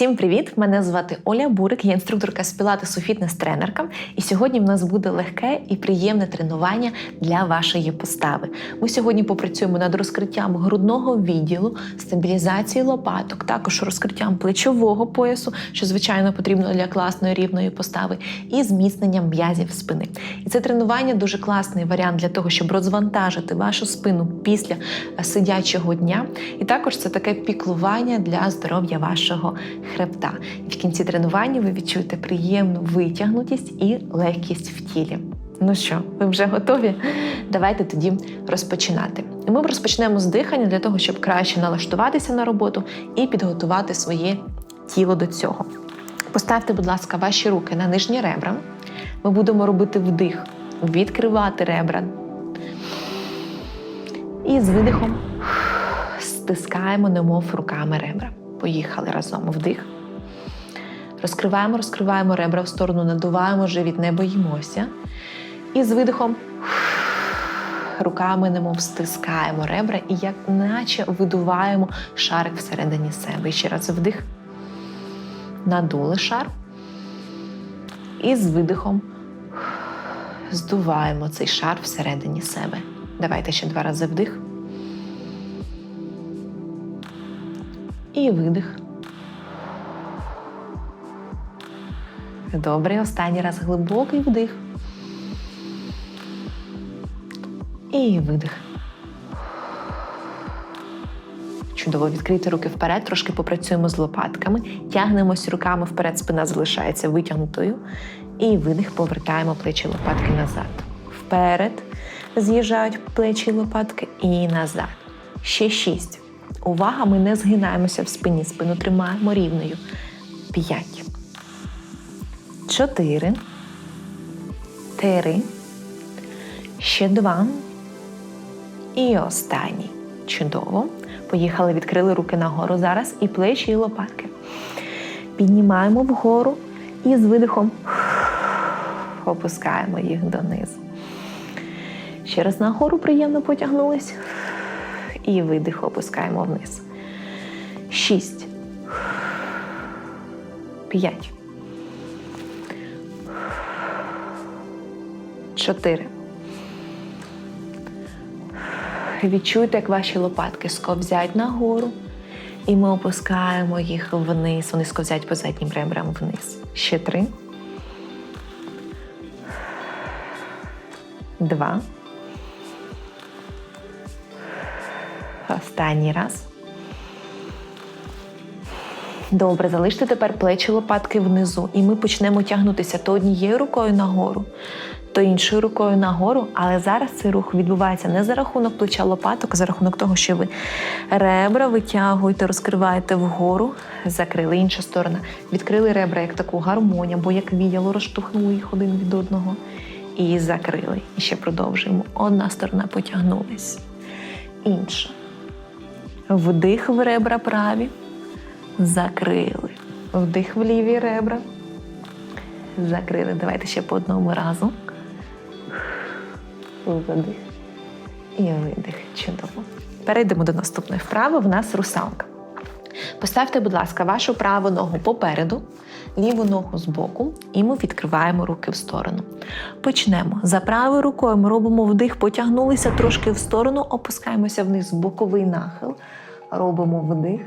Всім привіт! Мене звати Оля Бурик, я інструкторка з пілатесу фітнес-тренерка. І сьогодні в нас буде легке і приємне тренування для вашої постави. Ми сьогодні попрацюємо над розкриттям грудного відділу, стабілізацією лопаток, також розкриттям плечового поясу, що звичайно потрібно для класної рівної постави, і зміцненням м'язів спини. І це тренування дуже класний варіант для того, щоб розвантажити вашу спину після е, сидячого дня. І також це таке піклування для здоров'я вашого хребта. І в кінці тренування ви відчуєте приємну витягнутість і легкість в тілі. Ну що, ви вже готові? Давайте тоді розпочинати. І ми розпочнемо з дихання для того, щоб краще налаштуватися на роботу і підготувати своє тіло до цього. Поставте, будь ласка, ваші руки на нижні ребра. Ми будемо робити вдих, відкривати ребра. І з видихом стискаємо, немов руками ребра. Поїхали разом. Вдих. Розкриваємо, розкриваємо ребра в сторону, надуваємо живіт, не боїмося. І з видихом руками немов стискаємо ребра і як наче видуваємо шарик всередині себе. І ще раз вдих. Надули шар. І з видихом здуваємо цей шар всередині себе. Давайте ще два рази вдих. І видих. Добре, останній раз глибокий вдих. І видих. Чудово, відкрийте руки вперед, трошки попрацюємо з лопатками, тягнемось руками вперед, спина залишається витягнутою. І видих, повертаємо плечі лопатки назад. Вперед з'їжджають плечі лопатки і назад. Ще шість. Увага, ми не згинаємося в спині. Спину тримаємо рівною. П'ять. Чотири. Три. Ще два. І останній. Чудово. Поїхали, відкрили руки нагору зараз і плечі, і лопатки. Піднімаємо вгору і з видихом опускаємо їх донизу. Ще раз нагору приємно потягнулись. І видих опускаємо вниз. Шість. П'ять. Чотири. Відчуйте, як ваші лопатки сковзять нагору. І ми опускаємо їх вниз. Вони сковзять по заднім ребрам вниз. Ще три. Два. Останній раз. Добре, залиште тепер плечі лопатки внизу, і ми почнемо тягнутися то однією рукою нагору, то іншою рукою нагору. Але зараз цей рух відбувається не за рахунок плеча лопаток, а за рахунок того, що ви ребра витягуєте, розкриваєте вгору, закрили інша сторона. Відкрили ребра як таку гармонію, або як віяло, розштовхнули їх один від одного. І закрили. І ще продовжуємо. Одна сторона потягнулась. Інша. Вдих в ребра праві. Закрили. Вдих в ліві ребра. Закрили. Давайте ще по одному разу. Вдих. І видих. Чудово. Перейдемо до наступної вправи. В нас русалка. Поставте, будь ласка, вашу праву ногу попереду, ліву ногу збоку, і ми відкриваємо руки в сторону. Почнемо. За правою рукою ми робимо вдих, потягнулися трошки в сторону, опускаємося вниз боковий нахил, робимо вдих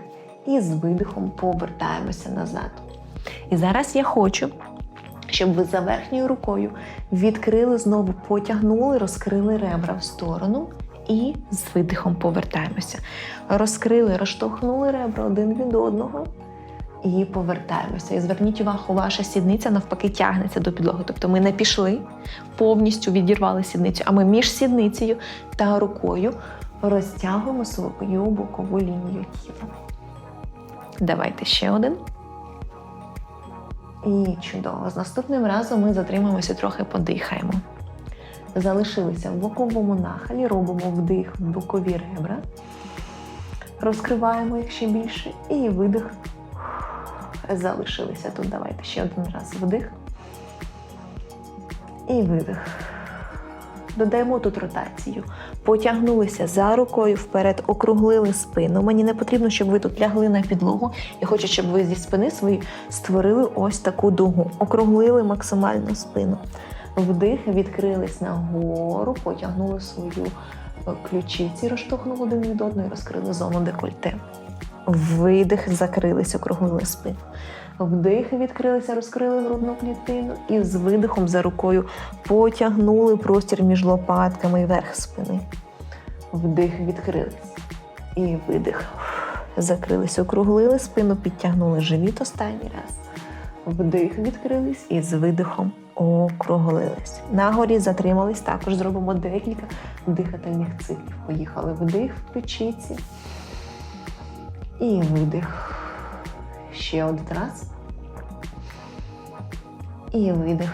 і з видихом повертаємося назад. І зараз я хочу, щоб ви за верхньою рукою відкрили знову, потягнули, розкрили ребра в сторону. І з видихом повертаємося. Розкрили, розштовхнули ребра один від одного і повертаємося. І зверніть увагу, ваша сідниця навпаки тягнеться до підлоги. Тобто ми не пішли, повністю відірвали сідницю, а ми між сідницею та рукою розтягуємо свою бокову лінію тіла. Давайте ще один. І чудово. З наступним разом ми затримаємося, трохи подихаємо. Залишилися в боковому нахилі, робимо вдих в бокові ребра, розкриваємо їх ще більше і видих. Залишилися тут. Давайте ще один раз вдих. І видих. Додаємо тут ротацію. Потягнулися за рукою вперед, округлили спину. Мені не потрібно, щоб ви тут лягли на підлогу. Я хочу, щоб ви зі спини свої створили ось таку дугу. Округлили максимально спину. Вдих, відкрились нагору, потягнули свою е, ключиці, розштовхнули один від одного і розкрили зону декольте. Видих, закрились, округлили спину. Вдих, відкрилися, розкрили грудну клітину і з видихом за рукою потягнули простір між лопатками і верх спини. Вдих, відкрились. І видих. Закрились, округлили спину, підтягнули живіт останній раз. Вдих, відкрились і з видихом округлились. Нагорі затримались, також зробимо декілька дихательних циклів. Поїхали вдих в ключиці. І видих. Ще один раз. І видих.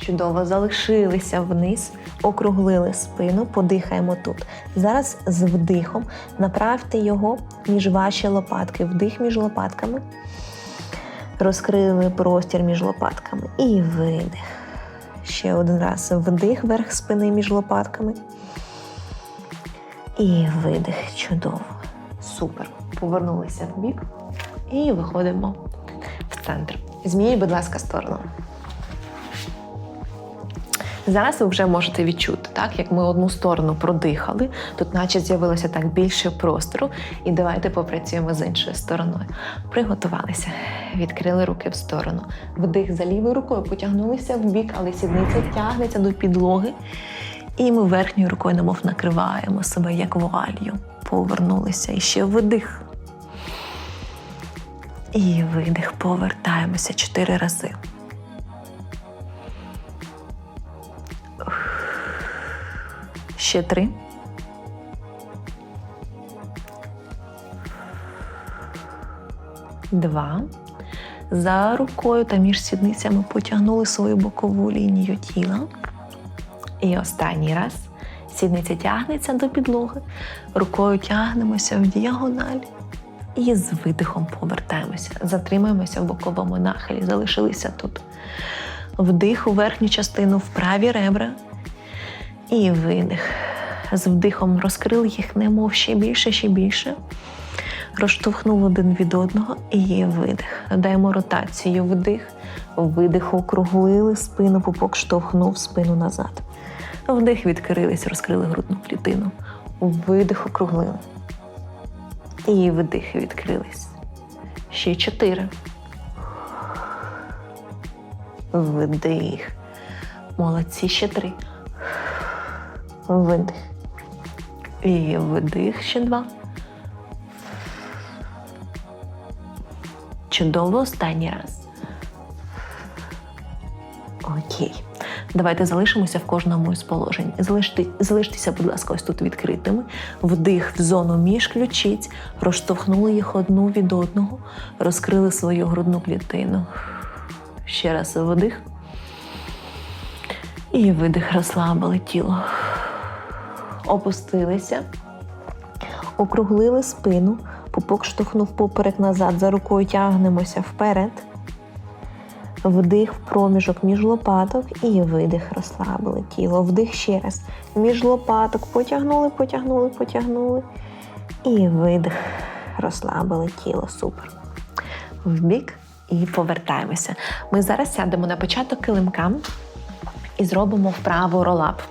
Чудово, залишилися вниз, округлили спину, подихаємо тут. Зараз з вдихом направте його між ваші лопатки. Вдих між лопатками. Розкрили простір між лопатками. І видих. Ще один раз. Вдих верх спини між лопатками. І видих. Чудово. Супер. Повернулися в бік і виходимо в центр. Змініть, будь ласка, сторону. Зараз ви вже можете відчути, так, як ми одну сторону продихали, тут наче з'явилося так більше простору. І давайте попрацюємо з іншою стороною. Приготувалися, відкрили руки в сторону. Вдих за лівою рукою, потягнулися в бік, але сідниця тягнеться до підлоги. І ми верхньою рукою, немов накриваємо себе як вуалью. Повернулися. І ще вдих. І видих. Повертаємося чотири рази. Ще три. Два. За рукою та між сідницями потягнули свою бокову лінію тіла. І останній раз. Сідниця тягнеться до підлоги, рукою тягнемося в діагональ і з видихом повертаємося. Затримуємося в боковому нахилі, залишилися тут. Вдих у верхню частину, в праві ребра. І видих. З вдихом розкрили їх, немов ще більше, ще більше. Розштовхнув один від одного і видих. Даємо ротацію. Вдих, видих, округлили спину, пупок штовхнув спину назад. Вдих, відкрились, розкрили грудну клітину. Видих, округлили. І вдихи відкрились. Ще чотири. Вдих. Молодці, ще три. Видих. І вдих ще два. Чудово останній раз. Давайте залишимося в кожному із положень. Залиште, залиштеся, будь ласка, ось тут відкритими. Вдих в зону між ключиць, розштовхнули їх одну від одного, розкрили свою грудну клітину. Ще раз вдих. І видих, розслабили тіло. Опустилися, округлили спину, пупок штовхнув поперек назад, за рукою тягнемося вперед. Вдих в проміжок між лопаток і видих, розслабили тіло. Вдих ще раз. Між лопаток потягнули, потягнули, потягнули. І видих, розслабили тіло. Супер. Вбік і повертаємося. Ми зараз сядемо на початок килимка і зробимо вправо ролап.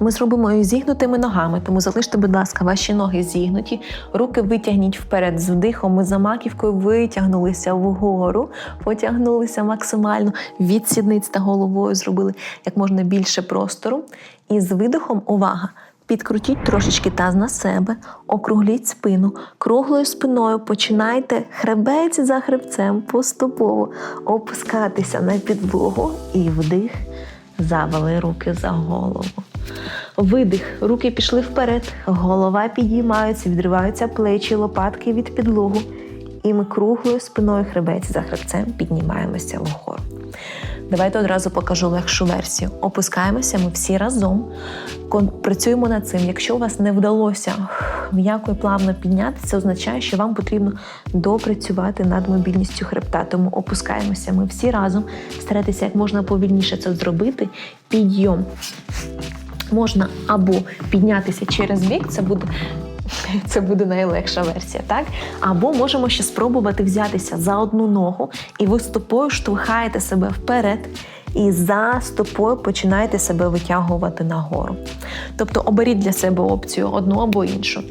Ми зробимо її зігнутими ногами, тому залиште, будь ласка, ваші ноги зігнуті, руки витягніть вперед з вдихом. Ми за маківкою витягнулися вгору, потягнулися максимально від сідниць та головою, зробили як можна більше простору. І з видихом, увага! Підкрутіть трошечки таз на себе, округліть спину, круглою спиною починайте хребець за хребцем поступово опускатися на підлогу і вдих, завели руки за голову. Видих, руки пішли вперед, голова підіймається, відриваються плечі, лопатки від підлогу. І ми круглою спиною хребець за хребцем піднімаємося вгору. Давайте одразу покажу легшу версію. Опускаємося ми всі разом, працюємо над цим. Якщо у вас не вдалося м'яко і плавно піднятися, це означає, що вам потрібно допрацювати над мобільністю хребта. Тому опускаємося ми всі разом. Старайтеся як можна повільніше це зробити. Підйом. Можна або піднятися через бік, це буде. Це буде найлегша версія, так? Або можемо ще спробувати взятися за одну ногу, і ви стопою штовхаєте себе вперед, і за стопою починаєте себе витягувати нагору. Тобто оберіть для себе опцію одну або іншу.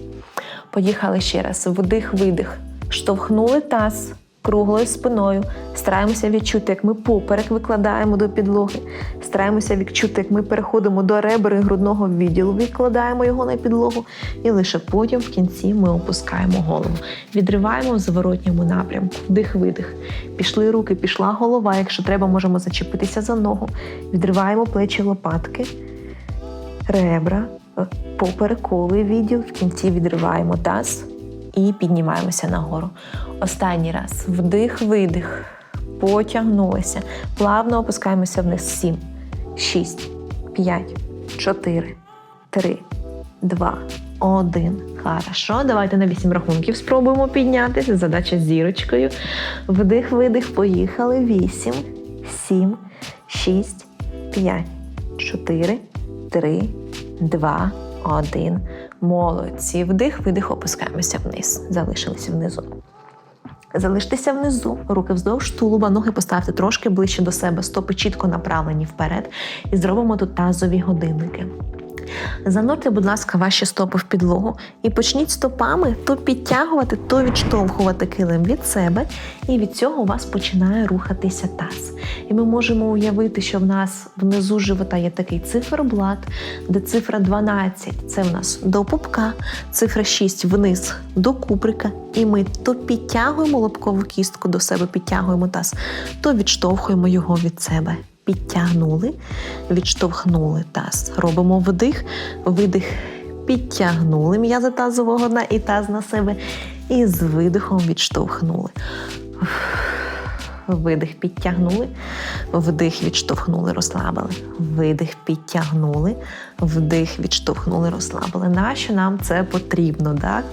Поїхали ще раз. Вдих-видих. Штовхнули таз круглою спиною. Стараємося відчути, як ми поперек викладаємо до підлоги. Стараємося відчути, як ми переходимо до ребер грудного відділу, відкладаємо його на підлогу, і лише потім в кінці ми опускаємо голову. Відриваємо в зворотньому напрямку. Вдих-видих. Пішли руки, пішла голова. Якщо треба, можемо зачепитися за ногу. Відриваємо плечі лопатки, ребра, поперековий відділ. В кінці відриваємо таз і піднімаємося нагору. Останній раз. Вдих, видих. Потягнулися. Плавно опускаємося вниз. Сім, шість, п'ять, чотири, три, два, один. Хорошо. Давайте на вісім рахунків спробуємо піднятися. Задача з зірочкою. Вдих, видих. Поїхали. Вісім, сім, шість, п'ять, чотири, три, два, один. Молодці. Вдих, видих, опускаємося вниз. Залишилися внизу. Залиштеся внизу, руки вздовж тулуба, ноги поставте трошки ближче до себе, стопи чітко направлені вперед. І зробимо тут тазові годинники. Занурте, будь ласка, ваші стопи в підлогу і почніть стопами то підтягувати, то відштовхувати килим від себе, і від цього у вас починає рухатися таз. І ми можемо уявити, що в нас внизу живота є такий циферблат, де цифра 12 це в нас до пупка, цифра 6 вниз до куприка. І ми то підтягуємо лобкову кістку до себе, підтягуємо таз, то відштовхуємо його від себе підтягнули, відштовхнули таз. Робимо вдих, видих, підтягнули м'язи тазового дна і таз на себе. І з видихом відштовхнули. Видих підтягнули, вдих відштовхнули, розслабили. Видих підтягнули, вдих відштовхнули, розслабили. Нащо нам це потрібно? так?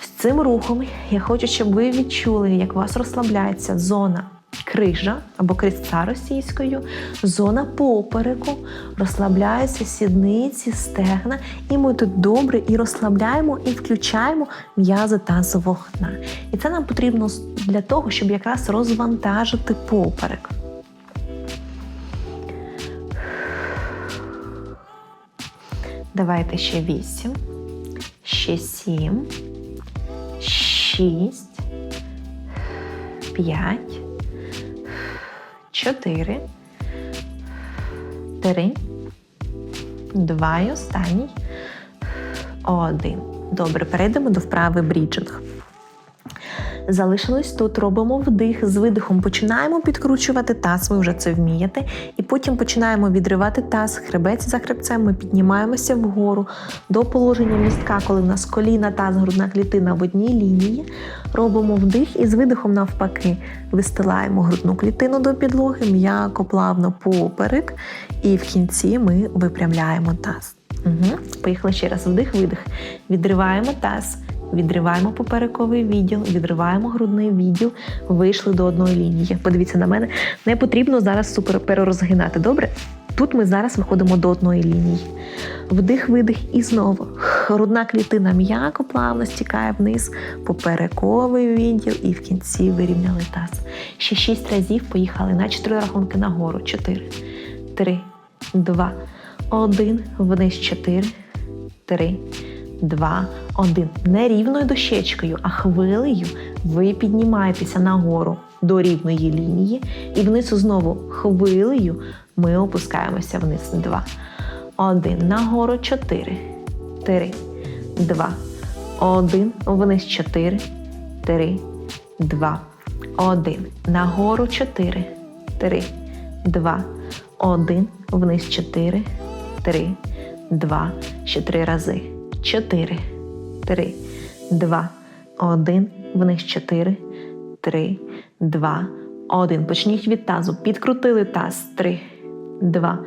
З цим рухом я хочу, щоб ви відчули, як у вас розслабляється зона крижа або криця російською, зона попереку, розслабляються сідниці, стегна, і ми тут добре і розслабляємо, і включаємо м'язи тазового дна. І це нам потрібно для того, щоб якраз розвантажити поперек. Давайте ще вісім, ще сім, шість, п'ять чотири, три, два і останній. Один. Добре, перейдемо до вправи бріджинг. Залишилось тут, робимо вдих, з видихом починаємо підкручувати таз, ви вже це вмієте. І потім починаємо відривати таз, хребець за хребцем, ми піднімаємося вгору до положення містка, коли в нас коліна, таз, грудна клітина в одній лінії. Робимо вдих і з видихом навпаки вистилаємо грудну клітину до підлоги, м'яко, плавно поперек. І в кінці ми випрямляємо таз. Угу. Поїхали ще раз вдих, видих. Відриваємо таз. Відриваємо поперековий відділ, відриваємо грудний відділ, вийшли до одної лінії. Подивіться на мене, не потрібно зараз супер перерозгинати. Добре? Тут ми зараз виходимо до одної лінії. Вдих, видих і знову. Грудна клітина м'яко плавно стікає вниз, поперековий відділ, і в кінці вирівняли таз. Ще шість разів поїхали на чотири рахунки нагору. Чотири, три, два, один. Вниз чотири, три, два, один. Не рівною дощечкою, а хвилею ви піднімаєтеся нагору до рівної лінії. І вниз знову хвилею ми опускаємося вниз. Два. Один. Нагору чотири. Три. Два. Один. Вниз чотири. Три. Два. Один. Нагору чотири. Три. Два. Один. Вниз чотири. Три. Два. Ще три рази. Чотири. Три. Два. Один. Вниз чотири. Три. Два. Один. Почніть від тазу. Підкрутили таз. Три два,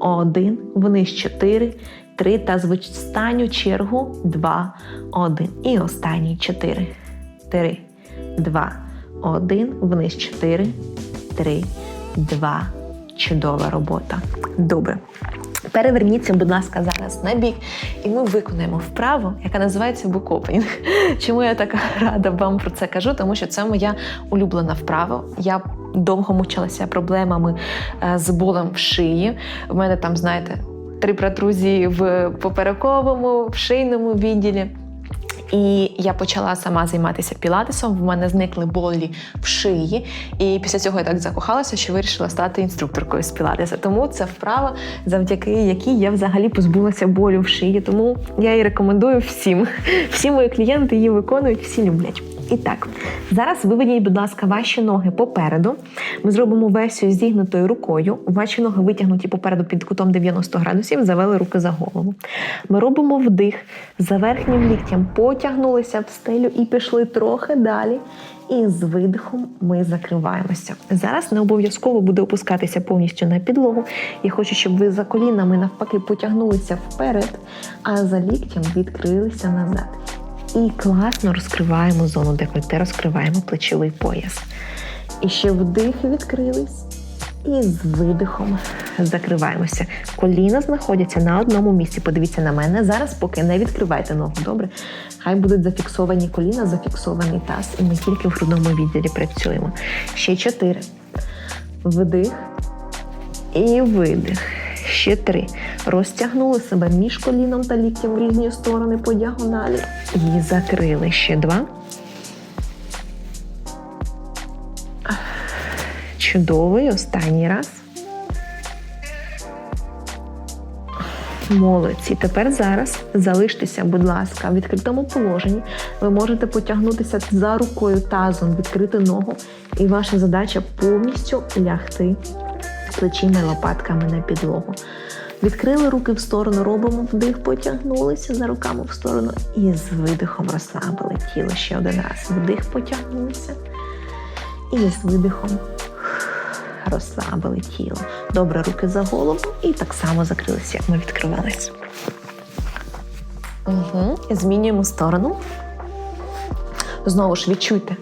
один, вниз чотири, три та в останню чергу два, один. І останній чотири, три, два, один, вниз чотири, три, два. Чудова робота. Добре. Переверніться, будь ласка, зараз на бік, і ми виконаємо вправу, яка називається букопенінг. Чому я така рада вам про це кажу? Тому що це моя улюблена вправа. Я довго мучилася проблемами е, з болем в шиї. У мене там, знаєте, три протрузії в поперековому, в шийному відділі. І я почала сама займатися пілатесом. В мене зникли болі в шиї. І після цього я так закохалася, що вирішила стати інструкторкою з пілатеса. Тому це вправа, завдяки якій я взагалі позбулася болю в шиї. Тому я її рекомендую всім. Всі мої клієнти її виконують, всі люблять. І так, зараз виведіть, будь ласка, ваші ноги попереду. Ми зробимо версію зігнутою рукою. Ваші ноги витягнуті попереду під кутом 90 градусів, завели руки за голову. Ми робимо вдих за верхнім ліктям, потягнулися в стелю і пішли трохи далі. І з видихом ми закриваємося. Зараз не обов'язково буде опускатися повністю на підлогу. Я хочу, щоб ви за колінами навпаки потягнулися вперед, а за ліктям відкрилися назад. І класно розкриваємо зону декольте, розкриваємо плечовий пояс. І ще вдих відкрились. І з видихом закриваємося. Коліна знаходяться на одному місці. Подивіться на мене. Зараз поки не відкривайте ногу. Добре. Хай будуть зафіксовані коліна, зафіксований таз, і ми тільки в грудному відділі працюємо. Ще чотири. Вдих і видих. Ще три. Розтягнули себе між коліном та ліктем в різні сторони по діагоналі. І закрили. Ще два. Чудовий. Останній раз. Молодці. Тепер зараз залиштеся, будь ласка, в відкритому положенні. Ви можете потягнутися за рукою тазом, відкрити ногу, і ваша задача повністю лягти плечима і лопатками на підлогу. Відкрили руки в сторону, робимо вдих, потягнулися за руками в сторону і з видихом розслабили тіло ще один раз. Вдих, потягнулися. І з видихом розслабили тіло. Добре, руки за голову і так само закрилися, як ми відкривалися. Угу. Змінюємо сторону. Знову ж відчуйте.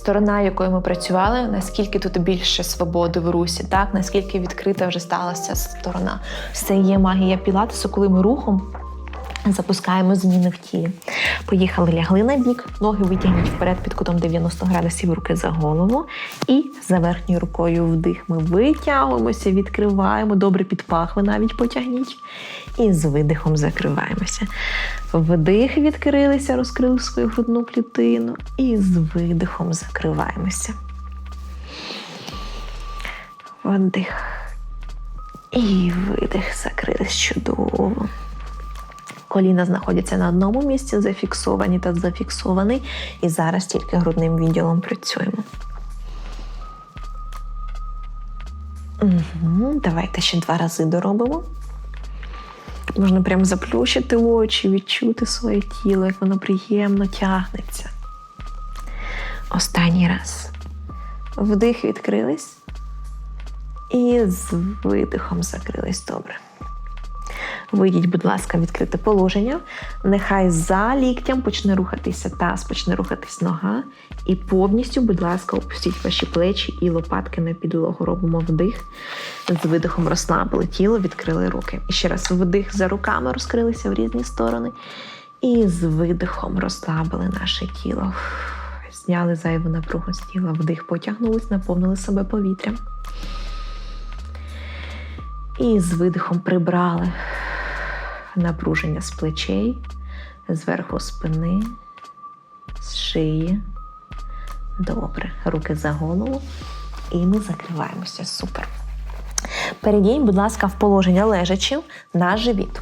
Сторона, якою ми працювали, наскільки тут більше свободи в русі, так наскільки відкрита вже сталася сторона. Це є магія пілатесу, коли ми рухом запускаємо зміни в тілі. Поїхали, лягли на бік, ноги витягніть вперед під кутом 90 градусів, руки за голову. І за верхньою рукою вдих. Ми витягуємося, відкриваємо, добре під пахви навіть потягніть. І з видихом закриваємося. Вдих відкрилися, розкрили свою грудну клітину. І з видихом закриваємося. Вдих. І видих. Закрились чудово. Коліна знаходяться на одному місці, зафіксовані та зафіксовані. І зараз тільки грудним відділом працюємо. Угу. Давайте ще два рази доробимо. Можна прямо заплющити очі, відчути своє тіло, як воно приємно тягнеться. Останній раз. Вдих відкрились. І з видихом закрились добре. Вийдіть, будь ласка, відкрите положення. Нехай за ліктям почне рухатися таз, почне рухатись нога. І повністю, будь ласка, опустіть ваші плечі і лопатки на підлогу. Робимо вдих. З видихом розслабили тіло, відкрили руки. І ще раз вдих за руками, розкрилися в різні сторони. І з видихом розслабили наше тіло. Зняли зайву напругу з тіла, вдих, потягнулись, наповнили себе повітрям. І з видихом прибрали напруження з плечей, зверху спини, з шиї. Добре. Руки за голову. І ми закриваємося. Супер. Перейдіть, будь ласка, в положення лежачи на живіт.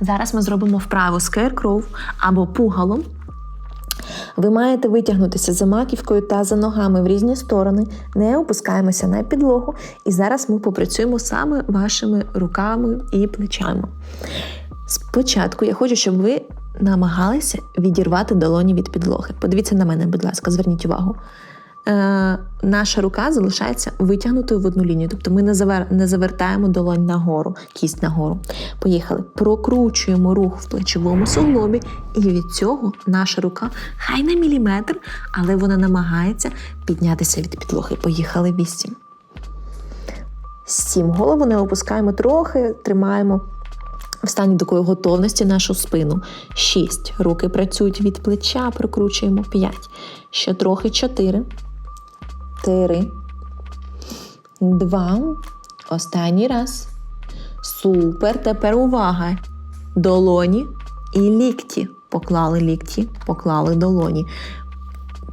Зараз ми зробимо вправу скеркров або пугалом. Ви маєте витягнутися за маківкою та за ногами в різні сторони, не опускаємося на підлогу. І зараз ми попрацюємо саме вашими руками і плечами. Спочатку я хочу, щоб ви намагалися відірвати долоні від підлоги. Подивіться на мене, будь ласка, зверніть увагу. Е, наша рука залишається витягнутою в одну лінію, тобто ми не, завер... не завертаємо долонь нагору, кість нагору. Поїхали. Прокручуємо рух в плечовому суглобі, і від цього наша рука хай на міліметр, але вона намагається піднятися від підлоги. Поїхали вісім. сім. Голову не опускаємо трохи, тримаємо в стані такої готовності нашу спину. Шість. Руки працюють від плеча, прокручуємо. П'ять. Ще трохи. Чотири. Три. Два. Останній раз. Супер. Тепер увага. Долоні і лікті. Поклали лікті, поклали долоні.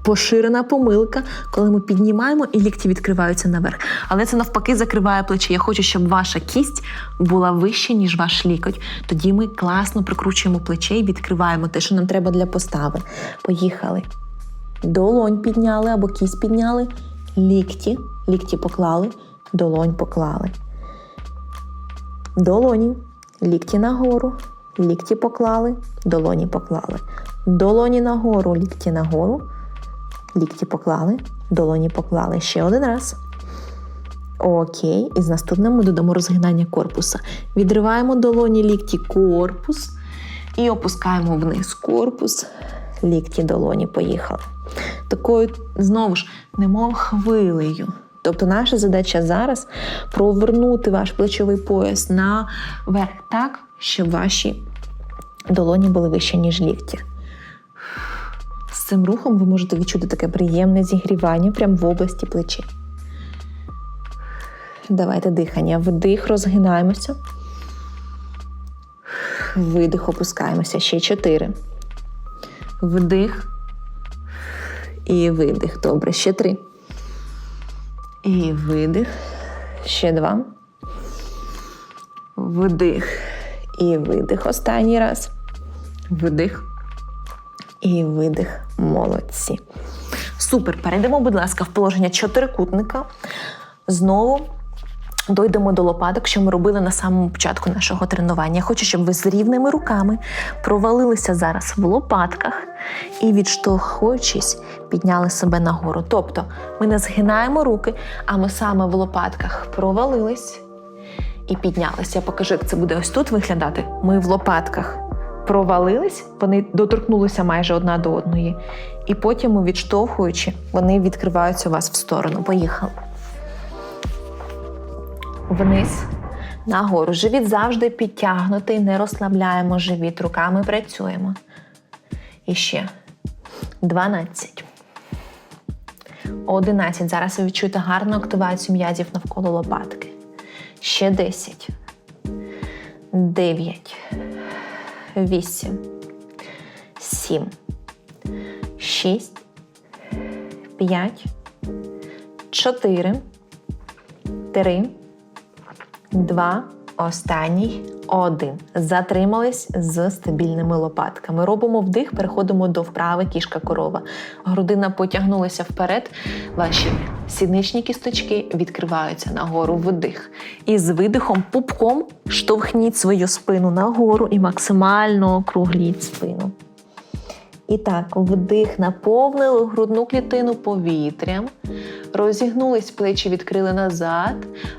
Поширена помилка, коли ми піднімаємо і лікті відкриваються наверх. Але це навпаки закриває плече. Я хочу, щоб ваша кість була вища, ніж ваш лікоть. Тоді ми класно прикручуємо плече і відкриваємо те, що нам треба для постави. Поїхали. Долонь підняли або кість підняли, лікті, лікті поклали, долонь поклали. Долоні, лікті нагору, лікті поклали, долоні поклали. Долоні нагору, лікті нагору, лікті поклали, долоні поклали. Ще один раз. Окей. І з наступним ми додамо розгинання корпуса. Відриваємо долоні, лікті, корпус і опускаємо вниз корпус, лікті, долоні. Поїхали. Такою, знову ж, немов хвилею. Тобто наша задача зараз провернути ваш плечовий пояс наверх так, щоб ваші долоні були вищі, ніж лікті. З цим рухом ви можете відчути таке приємне зігрівання прямо в області плечей. Давайте дихання. Вдих, розгинаємося. Видих, опускаємося. Ще чотири. Вдих. І видих. Добре, ще три. І видих. Ще два. Вдих. І видих. Останній раз. Вдих. І видих. Молодці. Супер. Перейдемо, будь ласка, в положення чотирикутника. Знову дойдемо до лопаток, що ми робили на самому початку нашого тренування. Я хочу, щоб ви з рівними руками провалилися зараз в лопатках і, відштовхуючись, підняли себе нагору. Тобто ми не згинаємо руки, а ми саме в лопатках провалились і піднялися. Я покажу, як це буде ось тут виглядати. Ми в лопатках провалились, вони доторкнулися майже одна до одної. І потім, відштовхуючи, вони відкриваються у вас в сторону. Поїхали. Вниз, нагору. Живіт завжди підтягнутий, не розслабляємо живіт, руками працюємо. І ще 12. 11. Зараз ви відчуєте гарну активацію м'язів навколо лопатки. Ще 10. 9. 8. 7. 6. 5. 4. 3. Два, останній, один. Затримались з стабільними лопатками. Робимо вдих, переходимо до вправи кішка корова. Грудина потягнулася вперед. Ваші сідничні кісточки відкриваються нагору вдих. І з видихом пупком штовхніть свою спину нагору і максимально округліть спину. І так, вдих, наповнили грудну клітину повітрям. Розігнулись плечі, відкрили назад,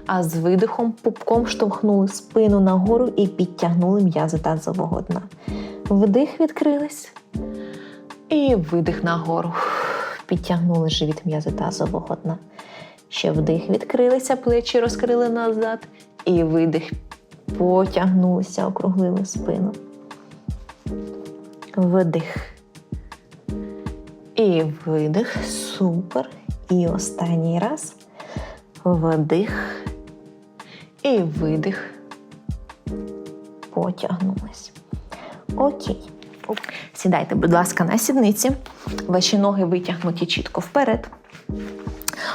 а з видихом пупком штовхнули спину нагору і підтягнули м'язи тазового дна. Вдих відкрились. І видих нагору. Підтягнули живіт м'язи тазового дна. Ще вдих відкрилися, плечі розкрили назад. І видих. Потягнулися, округлили спину. Вдих. І видих. Супер. І останній раз. Вдих. І видих. Потягнулись. Окей. Сідайте, будь ласка, на сідниці. Ваші ноги витягнуті чітко вперед.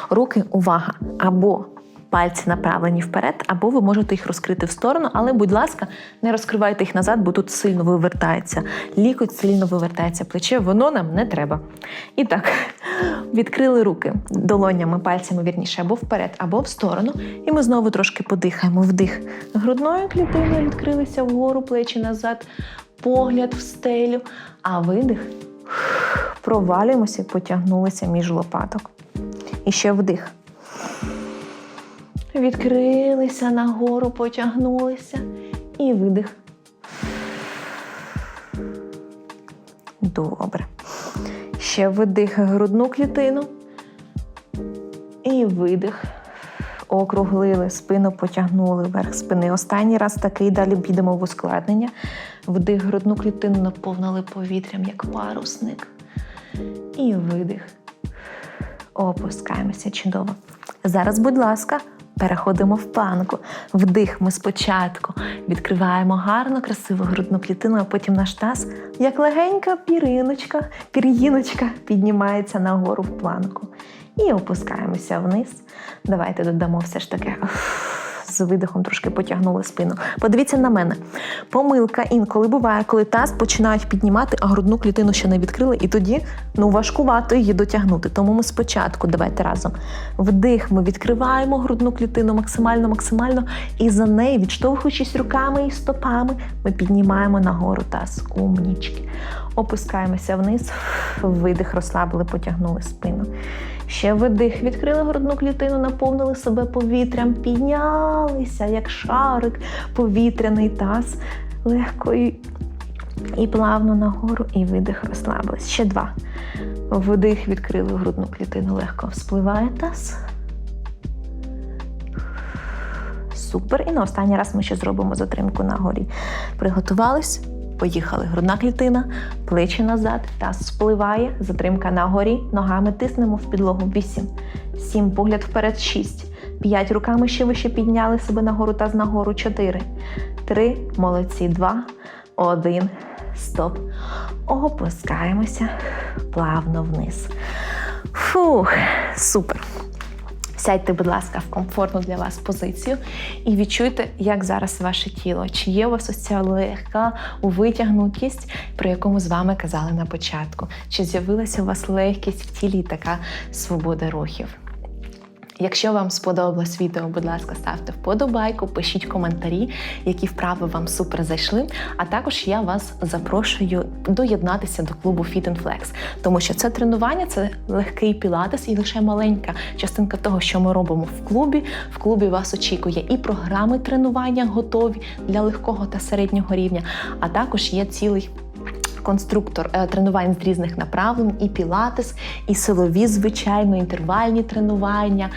Руки, увага! Або пальці направлені вперед, або ви можете їх розкрити в сторону, але, будь ласка, не розкривайте їх назад, бо тут сильно вивертається. Лікоть сильно вивертається плече, воно нам не треба. І так, відкрили руки долонями, пальцями вірніше, або вперед, або в сторону. І ми знову трошки подихаємо. Вдих грудною клітиною відкрилися вгору, плечі назад, погляд в стелю, а видих. Провалюємося, потягнулися між лопаток. І ще вдих. Відкрилися нагору, потягнулися і видих. Добре. Ще видих грудну клітину. І видих. округлили, спину потягнули вверх спини. Останній раз такий, далі підемо в ускладнення. Вдих, грудну клітину наповнили повітрям, як парусник. І видих. Опускаємося чудово. Зараз, будь ласка, переходимо в планку. Вдих ми спочатку відкриваємо гарну, красиву грудну клітину, а потім наш таз, як легенька піриночка, пір'їночка піднімається нагору в планку. І опускаємося вниз. Давайте додамо все ж таки. З видихом трошки потягнули спину. Подивіться на мене. Помилка інколи буває, коли таз починають піднімати, а грудну клітину ще не відкрили, і тоді ну важкувато її дотягнути. Тому ми спочатку давайте разом. Вдих, ми відкриваємо грудну клітину максимально, максимально, і за неї, відштовхуючись руками і стопами, ми піднімаємо нагору таз. Умнічки. Опускаємося вниз, видих, розслабили, потягнули спину. Ще видих, відкрили грудну клітину, наповнили себе повітрям, піднялися, як шарик, повітряний таз, легко і, плавно нагору, і видих, розслабились. Ще два. Вдих, відкрили грудну клітину, легко вспливає таз. Супер. І на останній раз ми ще зробимо затримку на горі. Приготувались. Поїхали. Грудна клітина, плечі назад, таз спливає, затримка на горі, ногами тиснемо в підлогу. 8, 7, погляд вперед, 6, 5, руками ще вище підняли себе нагору, таз нагору, 4, 3, молодці, 2, 1, стоп. Опускаємося плавно вниз. Фух, супер. Сядьте, будь ласка, в комфортну для вас позицію і відчуйте, як зараз ваше тіло. Чи є у вас ось ця легка витягнутість, про яку ми з вами казали на початку? Чи з'явилася у вас легкість в тілі і така свобода рухів? Якщо вам сподобалось відео, будь ласка, ставте вподобайку, пишіть коментарі, які вправи вам супер зайшли. А також я вас запрошую доєднатися до клубу Fit and Flex, тому що це тренування, це легкий пілатес і лише маленька частинка того, що ми робимо в клубі. В клубі вас очікує і програми тренування готові для легкого та середнього рівня, а також є цілий конструктор е, тренувань з різних направлень, і пілатес, і силові, звичайно, інтервальні тренування,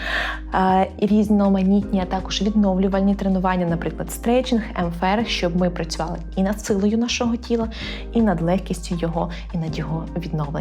е, різноманітні, а також відновлювальні тренування, наприклад, стретчинг, МФР, щоб ми працювали і над силою нашого тіла, і над легкістю його, і над його відновленням.